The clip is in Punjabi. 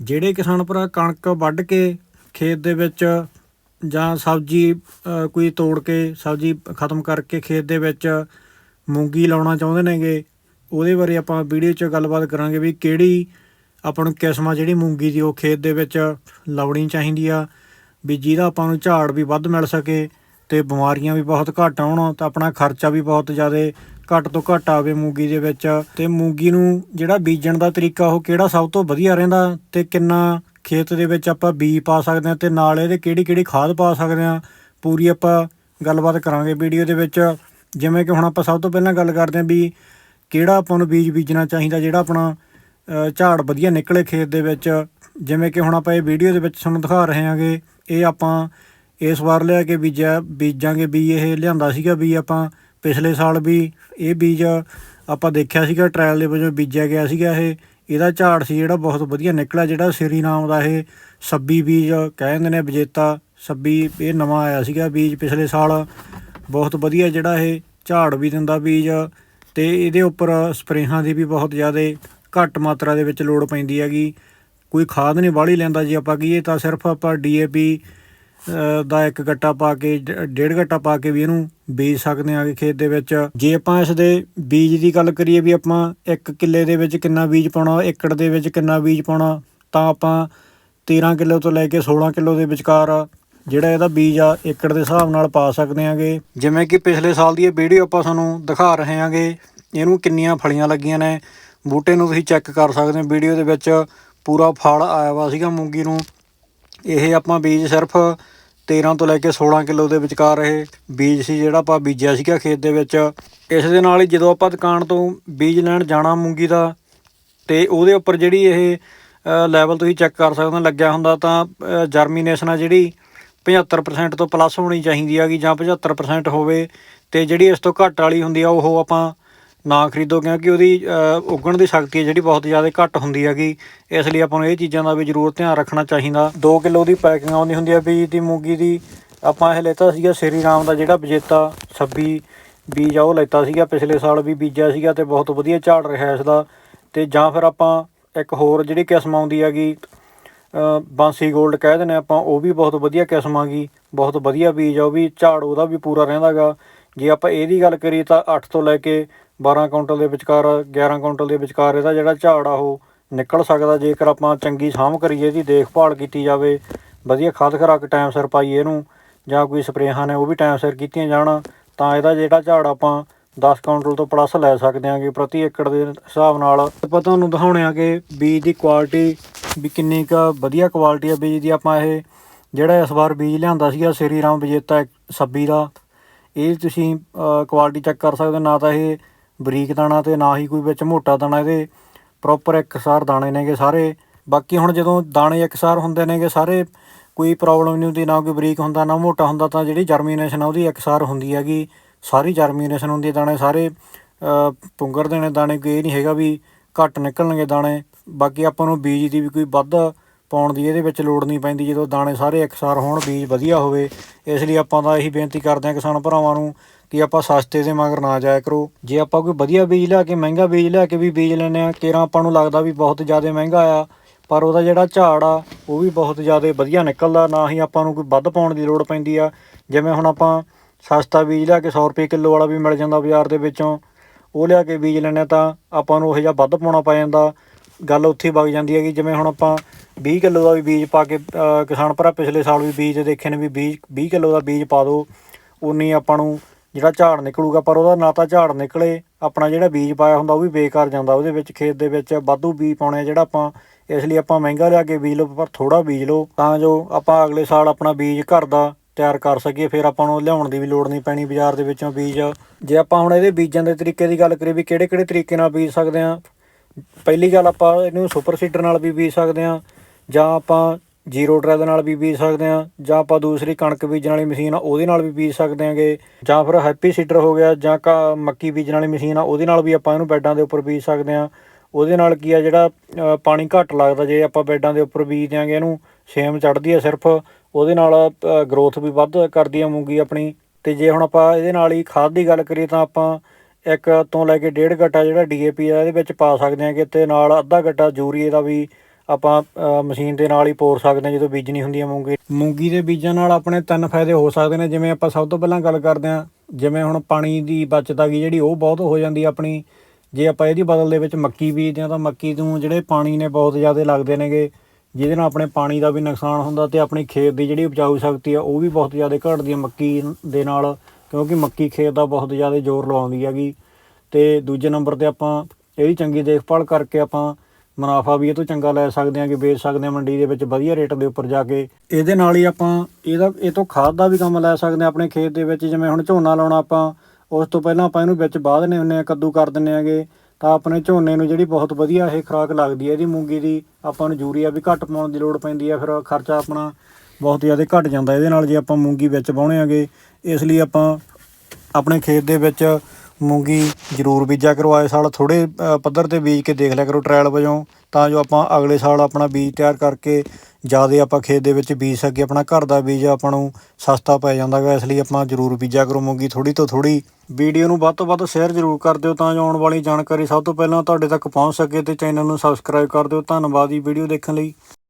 ਜਿਹੜੇ ਕਿਸਾਨ ਭਰਾ ਕਣਕ ਵੱਢ ਕੇ ਖੇਤ ਦੇ ਵਿੱਚ ਜਾਂ ਸਬਜ਼ੀ ਕੋਈ ਤੋੜ ਕੇ ਸਬਜ਼ੀ ਖਤਮ ਕਰਕੇ ਖੇਤ ਦੇ ਵਿੱਚ ਮੂੰਗੀ ਲਾਉਣਾ ਚਾਹੁੰਦੇ ਨੇਗੇ, ਉਹਦੇ ਬਾਰੇ ਆਪਾਂ ਵੀਡੀਓ 'ਚ ਗੱਲਬਾਤ ਕਰਾਂਗੇ ਵੀ ਕਿਹੜੀ ਆਪਾਂ ਨੂੰ ਕਿਸਮ ਆ ਜਿਹੜੀ ਮੂੰਗੀ ਦੀ ਉਹ ਖੇਤ ਦੇ ਵਿੱਚ ਲਾਉਣੀ ਚਾਹੀਦੀ ਆ, ਵੀ ਜਿਹਦਾ ਆਪਾਂ ਨੂੰ ਝਾੜ ਵੀ ਵੱਧ ਮਿਲ ਸਕੇ ਤੇ ਬਿਮਾਰੀਆਂ ਵੀ ਬਹੁਤ ਘੱਟ ਆਉਣ, ਤਾਂ ਆਪਣਾ ਖਰਚਾ ਵੀ ਬਹੁਤ ਜ਼ਿਆਦਾ ਘੱਟ ਤੋਂ ਘੱਟ ਆਵੇ ਮੂੰਗੀ ਦੇ ਵਿੱਚ। ਤੇ ਮੂੰਗੀ ਨੂੰ ਜਿਹੜਾ ਬੀਜਣ ਦਾ ਤਰੀਕਾ, ਉਹ ਕਿਹੜਾ ਸਭ ਤੋਂ ਵਧੀਆ ਰਹਿੰਦਾ ਤੇ ਕਿੰਨਾ ਖੇਤ ਦੇ ਵਿੱਚ ਆਪਾਂ ਬੀਜ ਪਾ ਸਕਦੇ ਹਾਂ ਤੇ ਨਾਲ ਇਹਦੇ ਕਿਹੜੀ ਕਿਹੜੀ ਖਾਦ ਪਾ ਸਕਦੇ ਹਾਂ, ਪੂਰੀ ਆਪਾਂ ਗੱਲਬਾਤ ਕਰਾਂਗੇ ਵੀਡੀਓ ਦੇ ਵਿੱਚ। ਜਿਵੇਂ ਕਿ ਹੁਣ ਆਪਾਂ ਸਭ ਤੋਂ ਪਹਿਲਾਂ ਗੱਲ ਕਰਦੇ ਹਾਂ ਵੀ ਕਿਹੜਾ ਆਪਾਂ ਨੂੰ ਬੀਜ ਬੀਜਣਾ ਚਾਹੀਦਾ, ਜਿਹੜਾ ਆਪਣਾ ਝਾੜ ਵਧੀਆ ਨਿਕਲੇ ਖੇਤ ਦੇ ਵਿੱਚ। ਜਿਵੇਂ ਕਿ ਹੁਣ ਆਪਾਂ ਇਹ ਵੀਡੀਓ ਦੇ ਵਿੱਚ ਤੁਹਾਨੂੰ ਦਿਖਾ ਰਹੇ ਹਾਂਗੇ, ਇਹ ਆਪਾਂ ਇਸ ਵਾਰ ਲਿਆ ਕੇ ਬੀਜਿਆ, ਬੀਜਾਂਗੇ ਵੀ ਇਹ ਲਿਆਂਦਾ ਸੀਗਾ ਵੀ ਆਪਾਂ ਪਿਛਲੇ ਸਾਲ ਵੀ ਇਹ ਬੀਜ ਆਪਾਂ ਦੇਖਿਆ ਸੀਗਾ ਟ੍ਰਾਇਲ ਦੇ ਵਜੋਂ ਬੀਜਿਆ ਗਿਆ ਸੀਗਾ ਇਹ। ਇਹਦਾ ਝਾੜ ਸੀ ਜਿਹੜਾ ਬਹੁਤ ਵਧੀਆ ਨਿਕਲਿਆ, ਜਿਹੜਾ ਸ੍ਰੀ ਨਾਮ ਦਾ ਇਹ 26 ਬੀਜ ਕਹਿੰਦੇ ਨੇ ਵਿਜੇਤਾ 26 ਇਹ ਨਵਾਂ ਆਇਆ ਸੀਗਾ ਬੀਜ ਪਿਛਲੇ ਸਾਲ। ਬਹੁਤ ਵਧੀਆ ਜਿਹੜਾ ਇਹ ਝਾੜ ਵੀ ਦਿੰਦਾ ਬੀਜ ਤੇ ਇਹਦੇ ਉੱਪਰ ਸਪਰੇਹਾਂ ਦੀ ਵੀ ਬਹੁਤ ਜ਼ਿਆਦਾ ਘੱਟ ਮਾਤਰਾ ਦੇ ਵਿੱਚ ਲੋੜ ਪੈਂਦੀ ਹੈਗੀ। ਕੋਈ ਖਾਦ ਨਹੀਂ ਬਾਹਲੀ ਲੈਂਦਾ ਜੀ ਆਪਾਂ ਕਹੀਏ ਤਾਂ ਸਿਰਫ ਆਪਾਂ ਡੀਏਪੀ ਦਾ ਇੱਕ ਗੱਟਾ ਪਾ ਕੇ ਡੇਢ ਗੱਟਾ ਪਾ ਕੇ ਵੀ ਇਹਨੂੰ ਬੀਜ ਸਕਦੇ ਆਂਗੇ ਖੇਤ ਦੇ ਵਿੱਚ। ਜੇ ਆਪਾਂ ਇਸ ਦੇ ਬੀਜ ਦੀ ਗੱਲ ਕਰੀਏ ਵੀ ਆਪਾਂ ਇੱਕ ਕਿੱਲੇ ਦੇ ਵਿੱਚ ਕਿੰਨਾ ਬੀਜ ਪਾਉਣਾ, ਏਕੜ ਦੇ ਵਿੱਚ ਕਿੰਨਾ ਬੀਜ ਪਾਉਣਾ, ਤਾਂ ਆਪਾਂ 13 ਕਿਲੋ ਤੋਂ ਲੈ ਕੇ 16 ਕਿਲੋ ਦੇ ਵਿਚਕਾਰ ਜਿਹੜਾ ਇਹਦਾ ਬੀਜ ਆ, ਏਕੜ ਦੇ ਹਿਸਾਬ ਨਾਲ ਪਾ ਸਕਦੇ ਆਂਗੇ ਜਿਵੇਂ ਕਿ ਪਿਛਲੇ ਸਾਲ ਦੀ ਇਹ ਵੀਡੀਓ ਆਪਾਂ ਤੁਹਾਨੂੰ ਦਿਖਾ ਰਹੇ ਆਂਗੇ ਇਹਨੂੰ ਕਿੰਨੀਆਂ ਫਲੀਆਂ ਲੱਗੀਆਂ ਨੇ। ਬੂਟੇ ਨੂੰ ਤੁਸੀਂ ਚੈੱਕ ਕਰ ਸਕਦੇ ਹੋ, ਵੀਡੀਓ ਦੇ ਵਿੱਚ ਪੂਰਾ ਫਲ ਆਇਆ ਵਾ ਸੀਗਾ ਮੂੰਗੀ ਨੂੰ। ਇਹ ਆਪਾਂ ਬੀਜ ਸਿਰਫ 13 ਤੋਂ ਲੈ ਕੇ 16 ਕਿਲੋ ਦੇ ਵਿਚਕਾਰ ਇਹ ਬੀਜ ਸੀ ਜਿਹੜਾ ਆਪਾਂ ਬੀਜਿਆ ਸੀਗਾ ਖੇਤ ਦੇ ਵਿੱਚ। ਇਸ ਦੇ ਨਾਲ ਹੀ ਜਦੋਂ ਆਪਾਂ ਦੁਕਾਨ ਤੋਂ ਬੀਜ ਲੈਣ ਜਾਣਾ ਮੂੰਗੀ ਦਾ, ਤੇ ਉਹਦੇ ਉੱਪਰ ਜਿਹੜੀ ਇਹ ਲੈਵਲ ਤੁਸੀਂ ਚੈੱਕ ਕਰ ਸਕਦੇ ਹੋ, ਲੱਗਿਆ ਹੁੰਦਾ ਤਾਂ ਜਰਮੀਨੇਸ਼ਨ ਆ ਜਿਹੜੀ 75% ਤੋਂ ਪਲੱਸ ਹੋਣੀ ਚਾਹੀਦੀ ਹੈਗੀ ਜਾਂ 75% ਹੋਵੇ, ਤੇ ਜਿਹੜੀ ਇਸ ਤੋਂ ਘੱਟ ਵਾਲੀ ਹੁੰਦੀ ਆ, ਉਹ ਆਪਾਂ ਨਾ ਖਰੀਦੋ ਕਿਉਂਕਿ ਉਹਦੀ ਅ, ਉੱਗਣ ਦੀ ਸ਼ਕਤੀ ਹੈ ਜਿਹੜੀ ਬਹੁਤ ਜ਼ਿਆਦਾ ਘੱਟ ਹੁੰਦੀ ਹੈਗੀ। ਇਸ ਲਈ ਆਪਾਂ ਨੂੰ ਇਹ ਚੀਜ਼ਾਂ ਦਾ ਵੀ ਜ਼ਰੂਰ ਧਿਆਨ ਰੱਖਣਾ ਚਾਹੀਦਾ। 2 ਕਿਲੋ ਦੀ ਪੈਕਿੰਗ ਆਉਂਦੀ ਹੁੰਦੀ ਹੈ ਬੀਜ ਦੀ ਮੂੰਗੀ ਦੀ। ਆਪਾਂ ਇਹ ਲੈਤਾ ਸੀਗਾ ਸ੍ਰੀ ਰਾਮ ਦਾ ਜਿਹੜਾ ਵਿਜੇਤਾ 26 ਬੀਜ ਆ ਉਹ ਲੈਤਾ ਸੀਗਾ। ਪਿਛਲੇ ਸਾਲ ਵੀ ਬੀਜਿਆ ਸੀਗਾ ਤੇ ਬਹੁਤ ਵਧੀਆ ਝਾੜ ਰਿਹਾ ਇਸ ਦਾ। ਤੇ ਜਾਂ ਫਿਰ ਆਪਾਂ ਇੱਕ ਹੋਰ ਜਿਹੜੀ ਕਿਸਮ ਆਉਂਦੀ ਹੈਗੀ ਬਾਂਸੀ 골ਡ ਕਹਿ ਦਿੰਦੇ ਆਪਾਂ ਉਹ ਵੀ ਬਹੁਤ ਵਧੀਆ ਕਿਸਮ ਆਗੀ। ਬਹੁਤ ਵਧੀਆ ਬੀਜ ਆ ਉਹ ਵੀ ਝਾੜ ਉਹਦਾ ਵੀ ਪੂਰਾ ਰਹਿੰਦਾਗਾ। ਜੇ ਆਪਾਂ ਇਹਦੀ ਗੱਲ ਕਰੀਏ ਤਾਂ 8 ਤੋਂ ਲੈ ਕੇ 12 ਕੁਇੰਟਲ ਦੇ ਵਿਚਕਾਰ 11 ਕੁਇੰਟਲ ਦੇ ਵਿਚਕਾਰ ਇਹਦਾ ਜਿਹੜਾ ਝਾੜ ਆ, ਉਹ ਨਿਕਲ ਸਕਦਾ ਜੇਕਰ ਆਪਾਂ ਚੰਗੀ ਸਾਂਭ ਕਰੀਏ, ਇਹਦੀ ਦੇਖਭਾਲ ਕੀਤੀ ਜਾਵੇ। ਵਧੀਆ ਖਾਦ ਖੁਰਾਕ ਟਾਈਮ ਸਿਰ ਪਾਈਏ ਇਹਨੂੰ, ਜਾਂ ਕੋਈ ਸਪਰੇਹਾਂ ਨੇ, ਉਹ ਵੀ ਟਾਈਮ ਸਿਰ ਕੀਤੀਆਂ ਜਾਣ, ਤਾਂ ਇਹਦਾ ਜਿਹੜਾ ਝਾੜ ਆਪਾਂ 10 ਕੁਇੰਟਲ ਤੋਂ ਪਲੱਸ ਲੈ ਸਕਦੇ ਹਾਂਗੇ ਪ੍ਰਤੀ ਏਕੜ ਦੇ ਹਿਸਾਬ ਨਾਲ। ਆਪਾਂ ਤੁਹਾਨੂੰ ਦਿਖਾਉਣੇ ਆ ਕਿ ਬੀਜ ਦੀ ਕੁਆਲਿਟੀ ਵੀ ਕਿੰਨੀ ਕੁ ਵਧੀਆ ਕੁਆਲਿਟੀ ਆ ਬੀਜ ਦੀ। ਆਪਾਂ ਇਹ ਜਿਹੜਾ ਇਸ ਵਾਰ ਬੀਜ ਲਿਆਂਦਾ ਸੀਗਾ, ਸ੍ਰੀ ਰਾਮ ਵਿਜੇਤਾ 26 ਦਾ, ਇਹ ਤੁਸੀਂ ਕੁਆਲਿਟੀ ਚੈੱਕ ਕਰ ਸਕਦੇ ਹੋ। ਨਾ ਤਾਂ ਇਹ ਬਰੀਕ ਦਾਣਾ ਤੇ ਨਾ ਹੀ ਕੋਈ ਵਿੱਚ ਮੋਟਾ ਦਾਣਾ ਇਹਦੇ ਪ੍ਰੋਪਰ ਇੱਕਸਾਰ ਦਾਣੇ ਨੇਗੇ ਸਾਰੇ। ਬਾਕੀ ਹੁਣ ਜਦੋਂ ਦਾਣੇ ਇੱਕਸਾਰ ਹੁੰਦੇ ਨੇਗੇ ਸਾਰੇ ਕੋਈ ਪ੍ਰੋਬਲਮ ਨਹੀਂ ਹੁੰਦੀ ਨਾ ਕੋਈ ਬਰੀਕ ਹੁੰਦਾ ਨਾ ਮੋਟਾ ਹੁੰਦਾ ਤਾਂ ਜਿਹੜੀ ਜਰਮੀਨੇਸ਼ਨ ਆ ਉਹਦੀ ਇੱਕਸਾਰ ਹੁੰਦੀ ਹੈਗੀ। ਸਾਰੀ ਜਰਮੀਨੇਸ਼ਨ ਹੁੰਦੀ ਹੈ ਦਾਣੇ ਸਾਰੇ। ਅ, ਪੁੰਗਰ ਦੇਣੇ ਦਾਣੇ ਕੋਈ ਇਹ ਨਹੀਂ ਹੈਗਾ ਵੀ ਘੱਟ ਨਿਕਲਣਗੇ ਦਾਣੇ। ਬਾਕੀ ਆਪਾਂ ਨੂੰ ਬੀਜ ਦੀ ਵੀ ਕੋਈ ਵੱਧ ਪਾਉਣ ਦੀ ਇਹਦੇ ਵਿੱਚ ਲੋੜ ਨਹੀਂ ਪੈਂਦੀ, ਜਦੋਂ ਦਾਣੇ ਸਾਰੇ ਇੱਕਸਾਰ ਹੋਣ, ਬੀਜ ਵਧੀਆ ਹੋਵੇ। ਇਸ ਲਈ ਆਪਾਂ ਤਾਂ ਇਹੀ ਬੇਨਤੀ ਕਰਦੇ ਹਾਂ ਕਿਸਾਨ ਭਰਾਵਾਂ ਨੂੰ ਕਿ ਆਪਾਂ ਸਸਤੇ ਦੇ ਮਗਰ ਨਾ ਜਾਇਆ ਕਰੋ। ਜੇ ਆਪਾਂ ਕੋਈ ਵਧੀਆ ਬੀਜ ਲਿਆ ਕੇ, ਮਹਿੰਗਾ ਬੀਜ ਲਿਆ ਕੇ ਵੀ ਬੀਜ ਲੈਂਦੇ ਆ ਕੇਰਾਂ ਆਪਾਂ ਨੂੰ ਲੱਗਦਾ ਵੀ ਬਹੁਤ ਜ਼ਿਆਦਾ ਮਹਿੰਗਾ ਆ, ਪਰ ਉਹਦਾ ਜਿਹੜਾ ਝਾੜ ਆ, ਉਹ ਵੀ ਬਹੁਤ ਜ਼ਿਆਦਾ ਵਧੀਆ ਨਿਕਲਦਾ, ਨਾ ਹੀ ਆਪਾਂ ਨੂੰ ਕੋਈ ਵੱਧ ਪਾਉਣ ਦੀ ਲੋੜ ਪੈਂਦੀ ਆ। ਜਿਵੇਂ ਹੁਣ ਆਪਾਂ ਸਸਤਾ ਬੀਜ ਲਿਆ ਕੇ 100 ਰੁਪਏ ਕਿਲੋ ਵਾਲਾ ਵੀ ਮਿਲ ਜਾਂਦਾ ਬਾਜ਼ਾਰ ਦੇ ਵਿੱਚੋਂ, ਉਹ ਲਿਆ ਕੇ ਬੀਜ ਲੈਂਦੇ ਹਾਂ ਤਾਂ ਆਪਾਂ ਨੂੰ ਉਹ ਜਿਹਾ ਵੱਧ ਪਾਉਣਾ ਪੈ ਜਾਂਦਾ। ਗੱਲ ਉੱਥੇ ਹੀ ਵਗ ਜਾਂਦੀ ਕਿ ਜਿਵੇਂ ਹੁਣ ਆਪਾਂ 20 ਕਿਲੋ ਦਾ ਵੀ ਬੀਜ ਪਾ ਕੇ ਕਿਸਾਨ ਭਰਾ ਪਿਛਲੇ ਸਾਲ ਵੀ ਬੀਜ ਦੇਖੇ ਨੇ ਵੀ ਬੀਜ 20 ਕਿਲੋ ਦਾ ਬੀਜ ਪਾ ਦਿਓ। ਉਨੀ ਆਪਾਂ ਨੂੰ ਜਿਹੜਾ ਝਾੜ ਨਿਕਲੂਗਾ, ਪਰ ਉਹਦਾ ਨਾ ਤਾਂ ਝਾੜ ਨਿਕਲੇ, ਆਪਣਾ ਜਿਹੜਾ ਬੀਜ ਪਾਇਆ ਹੁੰਦਾ ਉਹ ਵੀ ਬੇਕਾਰ ਜਾਂਦਾ ਉਹਦੇ ਵਿੱਚ, ਖੇਤ ਦੇ ਵਿੱਚ ਵਾਧੂ ਬੀਜ ਪਾਉਣੇ ਆ ਜਿਹੜਾ ਆਪਾਂ, ਇਸ ਲਈ ਆਪਾਂ ਮਹਿੰਗਾ ਲਿਆ ਕੇ ਬੀਜ ਲਓ, ਪਰ ਥੋੜਾ ਬੀਜ ਲਓ, ਤਾਂ ਜੋ ਆਪਾਂ ਅਗਲੇ ਸਾਲ ਆਪਣਾ ਬੀਜ ਘਰ ਦਾ ਤਿਆਰ ਕਰ ਸਕੀਏ, ਫਿਰ ਆਪਾਂ ਨੂੰ ਲਿਆਉਣ ਦੀ ਵੀ ਲੋੜ ਨਹੀਂ ਪੈਣੀ ਬਾਜ਼ਾਰ ਦੇ ਵਿੱਚੋਂ ਬੀਜ। ਜੇ ਆਪਾਂ ਹੁਣ ਇਹਦੇ ਬੀਜਾਂ ਦੇ ਤਰੀਕੇ ਦੀ ਗੱਲ ਕਰੀਏ ਵੀ ਕਿਹੜੇ ਕਿਹੜੇ ਤਰੀਕੇ ਨਾਲ ਬੀਜ ਸਕਦੇ ਹਾਂ, ਪਹਿਲੀ ਗੱਲ ਆਪਾਂ ਇਹਨੂੰ ਸੁਪਰ ਸੀਡਰ ਨਾਲ ਵੀ ਬੀਜ ਸਕਦੇ ਹਾਂ ਜਾਂ ਆਪਾਂ ਜ਼ੀਰੋ ਡਰੈ ਦੇ ਨਾਲ ਵੀ ਬੀਜ ਸਕਦੇ ਹਾਂ, ਜਾਂ ਆਪਾਂ ਦੂਸਰੀ ਕਣਕ ਬੀਜਣ ਵਾਲੀ ਮਸ਼ੀਨ ਆ, ਉਹਦੇ ਨਾਲ ਵੀ ਬੀਜ ਸਕਦੇ ਹਾਂਗੇ, ਜਾਂ ਫਿਰ ਹੈਪੀ ਸੀਡਰ ਹੋ ਗਿਆ, ਜਾਂ ਕਾ ਮੱਕੀ ਬੀਜਣ ਵਾਲੀ ਮਸ਼ੀਨ ਆ, ਉਹਦੇ ਨਾਲ ਵੀ ਆਪਾਂ ਇਹਨੂੰ ਬੈਡਾਂ ਦੇ ਉੱਪਰ ਬੀਜ ਸਕਦੇ ਹਾਂ। ਉਹਦੇ ਨਾਲ ਕੀ ਆ, ਜਿਹੜਾ ਪਾਣੀ ਘੱਟ ਲੱਗਦਾ, ਜੇ ਆਪਾਂ ਬੈਡਾਂ ਦੇ ਉੱਪਰ ਬੀਜ ਦਿਆਂਗੇ, ਇਹਨੂੰ ਸੇਮ ਚੜਦੀ ਆ ਸਿਰਫ, ਉਹਦੇ ਨਾਲ ਗਰੋਥ ਵੀ ਵੱਧ ਕਰਦੀ ਆ ਮੂੰਗੀ ਆਪਣੀ। ਤੇ ਜੇ ਹੁਣ ਆਪਾਂ ਇਹਦੇ ਨਾਲ ਹੀ ਖਾਦ ਦੀ ਗੱਲ ਕਰੀਏ ਤਾਂ ਆਪਾਂ ਇੱਕ ਤੋਂ ਲੈ ਕੇ ਡੇਢ ਗੱਟਾ ਜਿਹੜਾ ਡੀਏਪੀ ਆ, ਇਹਦੇ ਵਿੱਚ ਪਾ ਸਕਦੇ ਹਾਂਗੇ, ਤੇ ਨਾਲ ਅੱਧਾ ਗੱਟਾ ਯੂਰੀਏ ਦਾ ਵੀ ਆਪਾਂ ਮਸ਼ੀਨ ਦੇ ਨਾਲ ਹੀ ਪੋਰ ਸਕਦੇ ਹਾਂ, ਜਦੋਂ ਬੀਜਣੀ ਹੁੰਦੀ ਹੈ ਮੂੰਗੀ। ਮੂੰਗੀ ਦੇ ਬੀਜਾਂ ਨਾਲ ਆਪਣੇ ਤਿੰਨ ਫਾਇਦੇ ਹੋ ਸਕਦੇ ਨੇ, ਜਿਵੇਂ ਆਪਾਂ ਸਭ ਤੋਂ ਪਹਿਲਾਂ ਗੱਲ ਕਰਦੇ ਹਾਂ, ਜਿਵੇਂ ਹੁਣ ਪਾਣੀ ਦੀ ਬਚਤ ਆ ਗਈ, ਜਿਹੜੀ ਉਹ ਬਹੁਤ ਹੋ ਜਾਂਦੀ ਆਪਣੀ। ਜੇ ਆਪਾਂ ਇਹਦੀ ਬਦਲ ਦੇ ਵਿੱਚ ਮੱਕੀ ਬੀਜਦੇ ਹਾਂ, ਤਾਂ ਮੱਕੀ ਨੂੰ ਜਿਹੜੇ ਪਾਣੀ ਨੇ ਬਹੁਤ ਜ਼ਿਆਦਾ ਲੱਗਦੇ ਨੇਗੇ, ਜਿਹਦੇ ਨਾਲ ਆਪਣੇ ਪਾਣੀ ਦਾ ਵੀ ਨੁਕਸਾਨ ਹੁੰਦਾ ਤੇ ਆਪਣੀ ਖੇਤ ਦੀ ਜਿਹੜੀ ਉਪਜਾਊ ਸ਼ਕਤੀ ਆ, ਉਹ ਵੀ ਬਹੁਤ ਜ਼ਿਆਦਾ ਘਟਦੀ ਹੈ ਮੱਕੀ ਦੇ ਨਾਲ, ਕਿਉਂਕਿ ਮੱਕੀ ਖੇਤ ਦਾ ਬਹੁਤ ਜ਼ਿਆਦਾ ਜ਼ੋਰ ਲਵਾਉਂਦੀ ਹੈਗੀ। ਤੇ ਦੂਜੇ ਨੰਬਰ ਤੇ ਆਪਾਂ ਇਹਦੀ ਚੰਗੀ ਦੇਖਭਾਲ ਕਰਕੇ ਆਪਾਂ ਮੁਨਾਫਾ ਵੀ ਇਹ ਤੋਂ ਚੰਗਾ ਲੈ ਸਕਦੇ ਹਾਂ ਕਿ ਵੇਚ ਸਕਦੇ ਹਾਂ ਮੰਡੀ ਦੇ ਵਿੱਚ ਵਧੀਆ ਰੇਟ ਦੇ ਉੱਪਰ ਜਾ ਕੇ। ਇਹਦੇ ਨਾਲ ਹੀ ਆਪਾਂ ਇਹਦਾ ਇਹ ਤੋਂ ਖਾਦ ਦਾ ਵੀ ਕੰਮ ਲੈ ਸਕਦੇ ਹਾਂ ਆਪਣੇ ਖੇਤ ਦੇ ਵਿੱਚ, ਜਿਵੇਂ ਹੁਣ ਝੋਨਾ ਲਾਉਣਾ ਆਪਾਂ, ਉਸ ਤੋਂ ਪਹਿਲਾਂ ਆਪਾਂ ਇਹਨੂੰ ਵਿੱਚ ਬਾਹ ਦਿੰਦੇ ਹੁੰਦੇ ਆ ਕੱਦੂ ਕਰ ਦਿੰਦੇ ਆਗੇ ਤਾਂ ਆਪਣੇ ਝੋਨੇ ਨੂੰ ਜਿਹੜੀ ਬਹੁਤ ਵਧੀਆ ਇਹ ਖੁਰਾਕ ਲੱਗਦੀ ਹੈ, ਇਹਦੀ ਮੂੰਗੀ ਦੀ ਆਪਾਂ ਨੂੰ ਯੂਰੀਆ ਵੀ ਘੱਟ ਪਾਉਣ ਦੀ ਲੋੜ ਪੈਂਦੀ ਹੈ, ਫਿਰ ਖਰਚਾ ਆਪਣਾ ਬਹੁਤ ਜ਼ਿਆਦਾ ਘਟ ਜਾਂਦਾ। ਇਹਦੇ ਨਾਲ ਜੇ ਆਪਾਂ ਮੂੰਗੀ ਵਿੱਚ ਵਾਹੁਣੇ ਆਗੇ ਇਸ ਲਈ ਆਪਾਂ ਆਪਣੇ ਖੇਤ ਦੇ ਵਿੱਚ ਮੂੰਗੀ ਜ਼ਰੂਰ ਬੀਜਿਆ ਕਰੋ, ਆਏ ਸਾਲ ਥੋੜੇ ਪੱਧਰ ਤੇ ਬੀਜ ਕੇ ਦੇਖ ਲਿਆ ਕਰੋ ਟ੍ਰਾਇਲ ਵਜੋਂ, ਤਾਂ ਜੋ ਆਪਾਂ ਅਗਲੇ ਸਾਲ ਆਪਣਾ ਬੀਜ ਤਿਆਰ ਕਰਕੇ ਜ਼ਿਆਦਾ ਆਪਾਂ ਖੇਤ ਦੇ ਵਿੱਚ ਬੀਜ ਸਕੀਏ, ਆਪਣਾ ਘਰ ਦਾ ਬੀਜ ਆਪਾਂ ਨੂੰ ਸਸਤਾ ਪੈ ਜਾਂਦਾ ਗਾ, ਇਸ ਲਈ ਆਪਾਂ ਜ਼ਰੂਰ ਬੀਜਿਆ ਕਰੋ ਮੂੰਗੀ ਥੋੜੀ ਤੋਂ ਥੋੜੀ ਵੀਡੀਓ ਨੂੰ ਵੱਧ ਤੋਂ ਵੱਧ ਸ਼ੇਅਰ ਜ਼ਰੂਰ ਕਰ ਦਿਓ ਤਾਂ ਜੋ ਆਉਣ ਵਾਲੀ ਜਾਣਕਾਰੀ ਸਭ ਤੋਂ ਪਹਿਲਾਂ ਤੁਹਾਡੇ ਤੱਕ ਪਹੁੰਚ ਸਕੇ ਤੇ ਚੈਨਲ ਨੂੰ ਸਬਸਕ੍ਰਾਈਬ ਕਰ ਦਿਓ। ਧੰਨਵਾਦ ਜੀ ਵੀਡੀਓ ਦੇਖਣ ਲਈ।